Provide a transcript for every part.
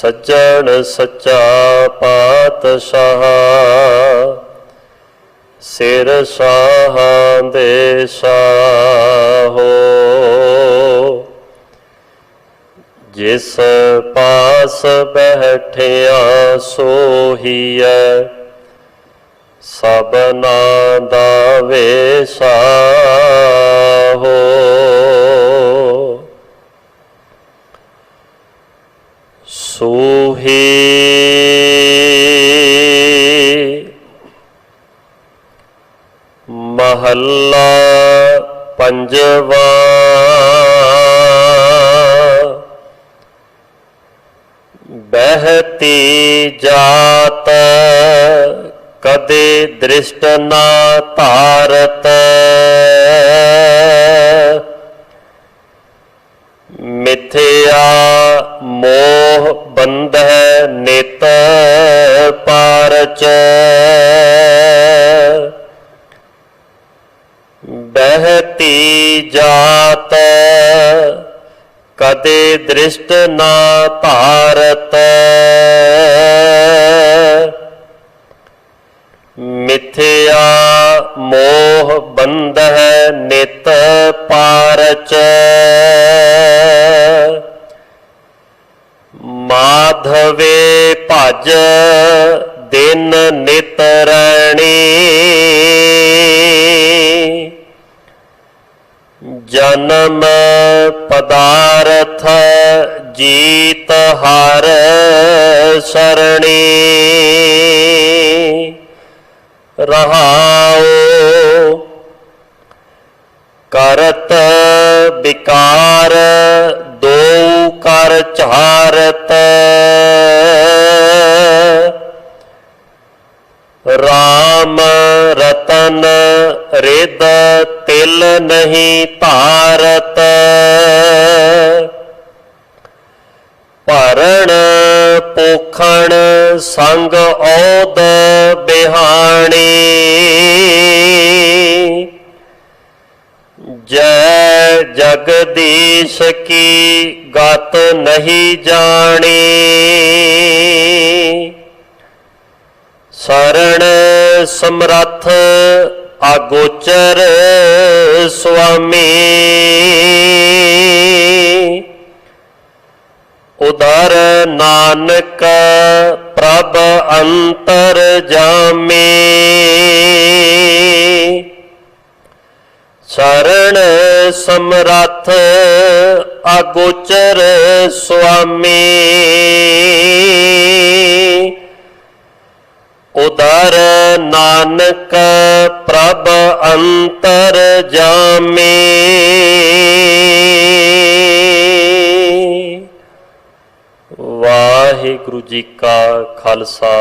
ਸੱਜਣ ਸੱਚਾ ਪਾਤਸ਼ਾਹ। ਸਿਰ ਸਾਹਾਂ ਦੇ ਸਾਹੋ। ਜਿਸ ਪਾਸ ਬੈਠਿਆ ਸੋਹੀਐ ਸਭਨਾ ਦਾ ਵੇਸਾਹੋ ਮਹੱਲਾ ਪੰਜਵਾ। ਬਹਤੀ ਜਾਤ ਕਦੇ ਦ੍ਰਿਸ਼ਟ ਨਾ ਧਾਰਤ। ਮਿਥਿਆ ਮੋਹ ਬੰਧੈ ਨਿਤ ਪਾਰਚ। ਬਹਿਤੀ ਜਾਤ ਕਦੇ ਦ੍ਰਿਸ਼ਟ ਨਾ ਧਾਰਤ। ਮਿਥਿਆ ਮੋਹ ਬੰਧੈ ਨਿਤ ਪਾਰਚ। ਮਾਧਵੇ ਭਜ ਦਿਨ ਜਨਮ ਪਦਾਰਥ ਜੀਤ ਹਰ ਸਰਣੀ। ਰਹਾਉ ਕਰਤ ਵਿਕਾਰ ਦੋ ਕਰ ਚਾਰਤ। ਰਾਮ ਰਤਨ ਰਿਦ ਨਹੀਂ ਧਾਰਤ ਭਰਣ ਪੋਖਣ ਸੰਗ ਔਦ ਬਿਹਾਣੀ। ਜੈ ਜਗਦੀਸ਼ ਕੀ ਗਤ ਨਹੀਂ ਜਾਣੀ। ਸਰਣ ਸਮਰੱਥ ਆਗੋਚਰ ਸੁਆਮੀ। ਉਦਰ ਨਾਨਕ ਪ੍ਰਭ ਅੰਤਰ ਜਾਮੇ। ਸਰਣ ਸਮਰੱਥ ਅਗੋਚਰ ਸੁਆਮੀ। ਨਾਨਕ ਪ੍ਰਭ ਅੰਤਰ ਜਾਮੇ। ਵਾਹਿਗੁਰੂ ਜੀ ਕਾ ਖਾਲਸਾ,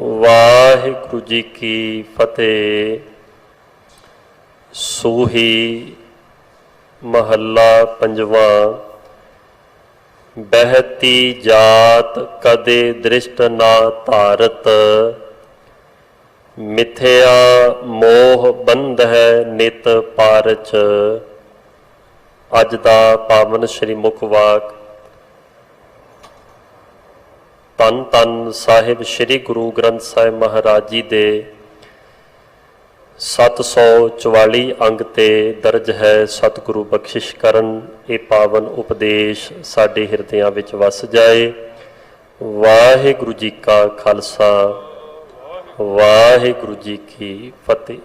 ਵਾਹਿਗੁਰੂ ਜੀ ਕੀ ਫਤਿਹ। ਸੂਹੀ ਮਹੱਲਾ ਪੰਜਵਾ। ਬਹਿਤੀ ਜਾਤ ਕਦੇ ਦ੍ਰਿਸ਼ਟ ਨਾ ਧਾਰਤ। ਮਿਥਿਆ ਮੋਹ ਬੰਧ ਹੈ ਨਿਤ ਪਾਰਚ ਅੱਜ ਦਾ ਪਾਵਨ ਸ੍ਰੀ ਮੁਖ ਵਾਕ। ਤਨ ਤਨ ਸਾਹਿਬ ਸ੍ਰੀ ਗੁਰੂ ਗ੍ਰੰਥ ਸਾਹਿਬ ਮਹਾਰਾਜ ਜੀ ਦੇ। 744 ਅੰਗ ਤੇ ਦਰਜ ਹੈ ਸਤਿਗੁਰੂ ਬਖਸ਼ਿਸ਼ ਕਰਨ ਇਹ ਪਾਵਨ ਉਪਦੇਸ਼ ਸਾਡੇ ਹਿਰਦਿਆਂ ਵਿੱਚ ਵਸ ਜਾਏ। ਵਾਹਿਗੁਰੂ ਜੀ ਕਾ ਖਾਲਸਾ। ਵਾਹਿਗੁਰੂ ਜੀ ਕੀ ਫਤਿਹ।